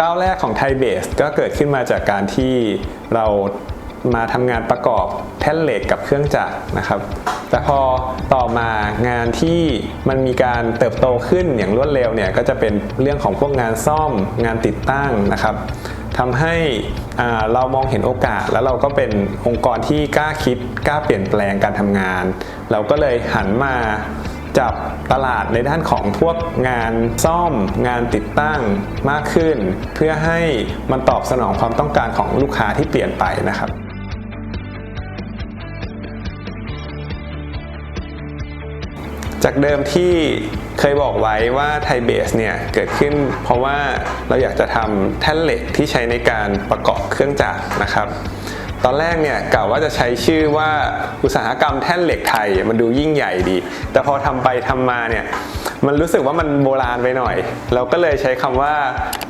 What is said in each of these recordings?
ก้าวแรกของไทยเบสก็เกิดขึ้นมาจากการที่เรามาทำงานประกอบแท่นเหล็กกับเครื่องจักรนะครับ แต่พอต่อมางานที่มันมีการเติบโตขึ้นอย่างรวดเร็วเนี่ยก็จะเป็นเรื่องของพวกงานซ่อมงานติดตั้งนะครับทำให้เรามองเห็นโอกาสแล้วเราก็เป็นองค์กรที่กล้าคิดกล้าเปลี่ยนแปลงการทำงาน เราก็เลยหันมา จับตลาดในด้านของพวกงานซ่อมงานติดตั้งมากขึ้น เพื่อให้มันตอบสนองความต้องการของลูกค้าที่เปลี่ยนไปนะครับจากเดิมที่เคยบอกไว้ว่าไทเบสเนี่ยเกิดขึ้น เพราะว่าเราอยากจะทำแท่นเหล็กที่ใช้ในการประกอบเครื่องจักรนะครับ ตอนแรกเนี่ยกล่าว่าจะใช้ชื่อว่าอุตสาหกรรมแท่นเหล็กไทย มันดูยิ่งใหญ่ดี แต่พอทำไปทำมาเนี่ยมันรู้สึกว่ามันโบราณไปหน่อย เราก็เลยใช้คำว่า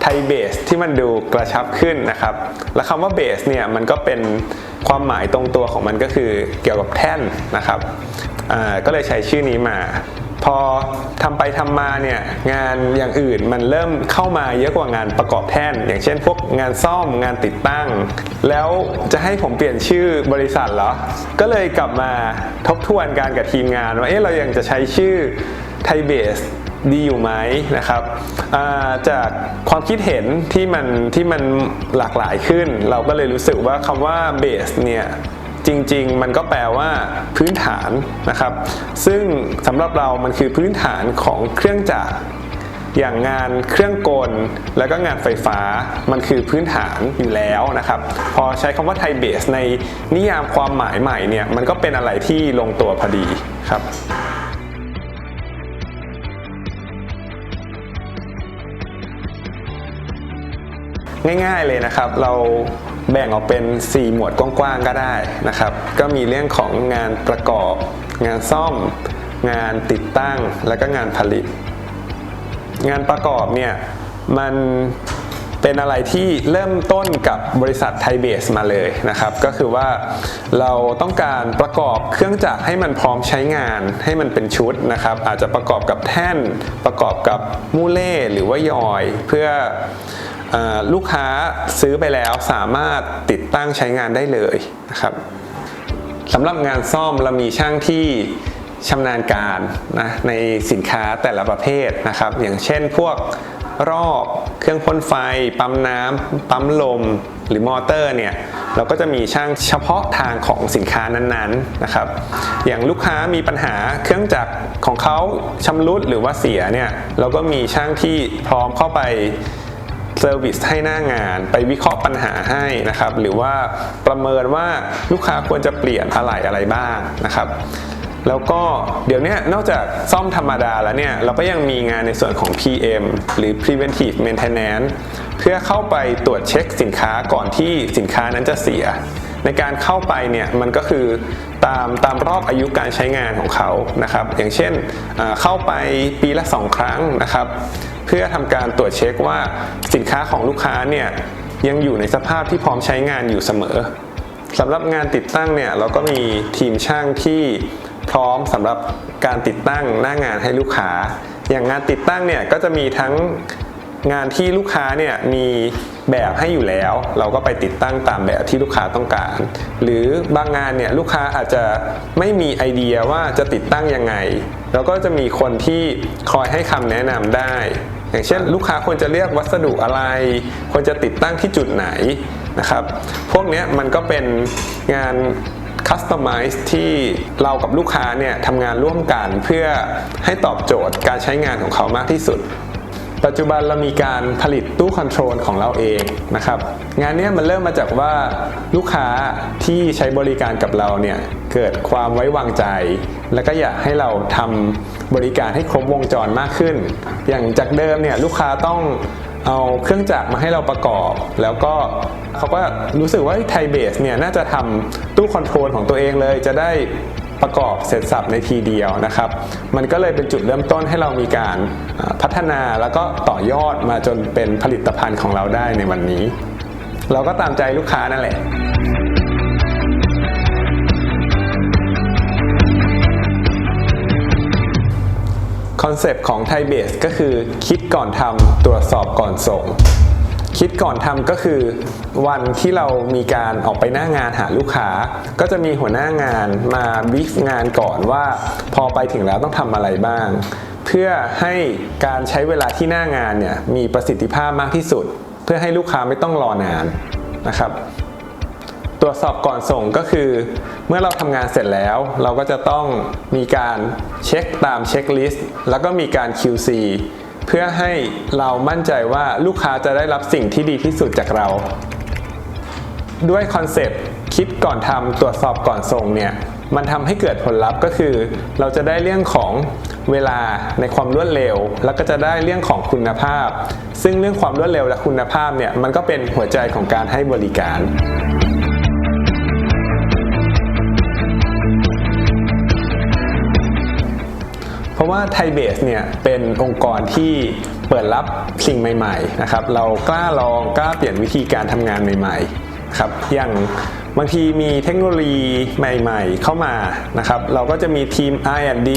ไทยเบสที่มันดูกระชับขึ้นนะครับ และคำว่าเบสเนี่ยมันก็เป็นความหมายตรงตัวของมันก็คือเกี่ยวกับแท่นนะครับก็เลยใช้ชื่อนี้มา พอทำไปทำมาเนี่ยงานอย่างอื่นมันเริ่มเข้ามาเยอะกว่างานประกอบแท่น อย่างเช่น พวกงานซ่อมงานติดตั้ง แล้วจะให้ผมเปลี่ยนชื่อบริษัทเหรอ ก็เลยกลับมาทบทวนการกับทีมงานว่าเอ๊ะเรายังจะใช้ชื่อไทยเบสดีอยู่ไหมนะครับจากความคิดเห็นที่มันที่มันหลากหลายขึ้น เราก็เลยรู้สึกว่าคำว่าเบสเนี่ย จริง ๆ มันก็แปลว่าพื้นฐานนะครับ ซึ่งสำหรับเรามันคือพื้นฐานของเครื่องจักรอย่างงานเครื่องกล แล้วก็งานไฟฟ้ามันคือพื้นฐานอยู่แล้วนะครับ พอใช้คำว่าไทเบสในนิยามความหมายใหม่เนี่ย มันก็เป็นอะไรที่ลงตัวพอดีครับง่ายๆเลยนะครับ เรา แบ่งออกเป็น 4 หมวดกว้างๆก็ได้นะครับ ก็มีเรื่องของงานประกอบ งานซ่อม งานติดตั้งแล้วก็งานผลิต งานประกอบเนี่ยมันเป็นอะไรที่เริ่มต้นกับบริษัทไทเบสมาเลยนะครับ ก็คือว่าเราต้องการประกอบเครื่องจักรให้มันพร้อมใช้งานให้มันเป็นชุดนะครับ อาจจะประกอบกับแท่นประกอบกับมูเล่หรือว่ายอย เพื่อ ลูกค้าซื้อไปแล้วสามารถติดตั้งใช้งานได้เลยนะครับสำหรับงานซ่อมเรามีช่างที่ชำนาญการนะในสินค้าแต่ละประเภทนะครับ อย่างเช่นพวกรอบเครื่องพ่นไฟ ปั๊มน้ำปั๊มลมหรือมอเตอร์เนี่ยเราก็จะมีช่างเฉพาะทางของสินค้านั้นๆนะครับ อย่างลูกค้ามีปัญหาเครื่องจักรของเขาชำรุดหรือว่าเสียเนี่ยเราก็มีช่างที่พร้อมเข้าไป เซอร์วิสให้หน้างาน ไปวิเคราะห์ปัญหาให้นะครับหรือว่าประเมินว่าลูกค้าควรจะเปลี่ยนอะไรอะไรบ้างนะครับแล้วก็เดี๋ยวนี้นอกจากซ่อมธรรมดาแล้วเนี่ย เราก็ยังมีงานในส่วนของ PM หรือ preventive maintenance เพื่อเข้าไปตรวจเช็คสินค้าก่อนที่สินค้านั้นจะเสีย ในการเข้าไปเนี่ย มันก็คือตามตามรอบอายุการใช้งานของเขานะครับ อย่างเช่นเข้าไปปีละ 2 ครั้งนะครับ เพื่อทำการตรวจเช็คว่าสินค้าของลูกค้าเนี่ยยังอยู่ในสภาพที่พร้อมใช้งานอยู่เสมอสำหรับงานติดตั้งเนี่ยเราก็มีทีมช่างที่พร้อมสำหรับการติดตั้งหน้างานให้ลูกค้า อย่างงานติดตั้งเนี่ยก็จะมีทั้งงานที่ลูกค้าเนี่ยมี แบบให้อยู่แล้ว เราก็ไปติดตั้งตามแบบที่ลูกค้าต้องการ หรือบางงานเนี่ยลูกค้าอาจจะไม่มีไอเดียว่าจะติดตั้งยังไง แล้วก็จะมีคนที่คอยให้คำแนะนำได้ อย่างเช่น ลูกค้าควรจะเลือกวัสดุอะไร ควรจะติดตั้งที่จุดไหนนะครับ พวกนี้มันก็เป็นงานคัสตอมไมซ์ที่เรากับลูกค้าเนี่ยทำงานร่วมกันเพื่อให้ตอบโจทย์การใช้งานของเขามากที่สุด ปัจจุบันเรามีการผลิตตู้คอนโทรลของเราเองนะครับ งานนี้มันเริ่มมาจากว่าลูกค้าที่ใช้บริการกับเราเนี่ยเกิดความไว้วางใจ แล้วก็อยากให้เราทำบริการให้ครบวงจรมากขึ้น อย่างจากเดิมเนี่ยลูกค้าต้องเอาเครื่องจักรมาให้เราประกอบ แล้วก็เขาก็รู้สึกว่าไทยเบสเนี่ยน่าจะทำตู้คอนโทรลของตัวเองเลยจะได้ ประกอบเสร็จสับในทีเดียวนะครับ มันก็เลยเป็นจุดเริ่มต้นให้เรามีการพัฒนาแล้วก็ต่อยอดมาจนเป็นผลิตภัณฑ์ของเราได้ในวันนี้ เราก็ตามใจลูกค้านั่นแหละคอนเซปต์ของไทยเบสก็คือคิดก่อนทำตรวจสอบก่อนส่ง คิดก่อนทำก็คือ วันที่เรามีการออกไปหน้างานหาลูกค้า ก็จะมีหัวหน้างานมาบีฟงานก่อนว่า พอไปถึงแล้วต้องทำอะไรบ้าง เพื่อให้การใช้เวลาที่หน้างานเนี่ยมีประสิทธิภาพมากที่สุด เพื่อให้ลูกค้าไม่ต้องรอนานนะครับตรวจสอบก่อนส่งก็คือ เมื่อเราทำงานเสร็จแล้ว เราก็จะต้องมีการเช็คตามเช็คลิสต์แล้วก็มีการ QC เพื่อให้เรามั่นใจว่าลูกค้าจะได้รับสิ่งที่ดีที่สุดจากเรา ด้วยคอนเซปต์คิดก่อนทำตรวจสอบก่อนส่งเนี่ยมันทำให้เกิดผลลัพธ์ก็คือ เราจะได้เรื่องของเวลาในความรวดเร็ว แล้วก็จะได้เรื่องของคุณภาพ ซึ่งเรื่องความรวดเร็วและคุณภาพเนี่ยมันก็เป็นหัวใจของการให้บริการ ว่าไทเบสเนี่ยเป็นองค์กรที่เปิดรับสิ่งใหม่ๆนะครับเรากล้าลองกล้าเปลี่ยนวิธีการทำงานใหม่ๆครับอย่างบางทีมีเทคโนโลยีใหม่ๆ เข้ามานะครับเราก็จะมีทีม R&D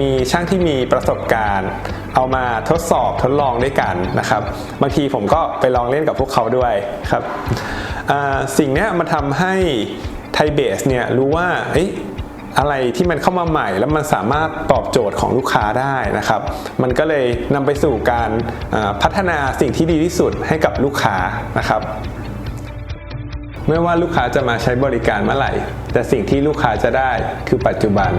มีช่างที่มีประสบการณ์ เอามาทดสอบทดลองด้วยกันนะครับ บางทีผมก็ไปลองเล่นกับพวกเขาด้วยครับสิ่งนี้มันทำให้ไทเบสเนี่ยรู้ว่า อะไรที่มันเข้ามาใหม่ แล้วมันสามารถตอบโจทย์ของลูกค้าได้นะครับ มันก็เลยนำไปสู่การพัฒนาสิ่งที่ดีที่สุดให้กับลูกค้านะครับ ไม่ว่าลูกค้าจะมาใช้บริการเมื่อไหร่ แต่สิ่งที่ลูกค้าจะได้คือปัจจุบัน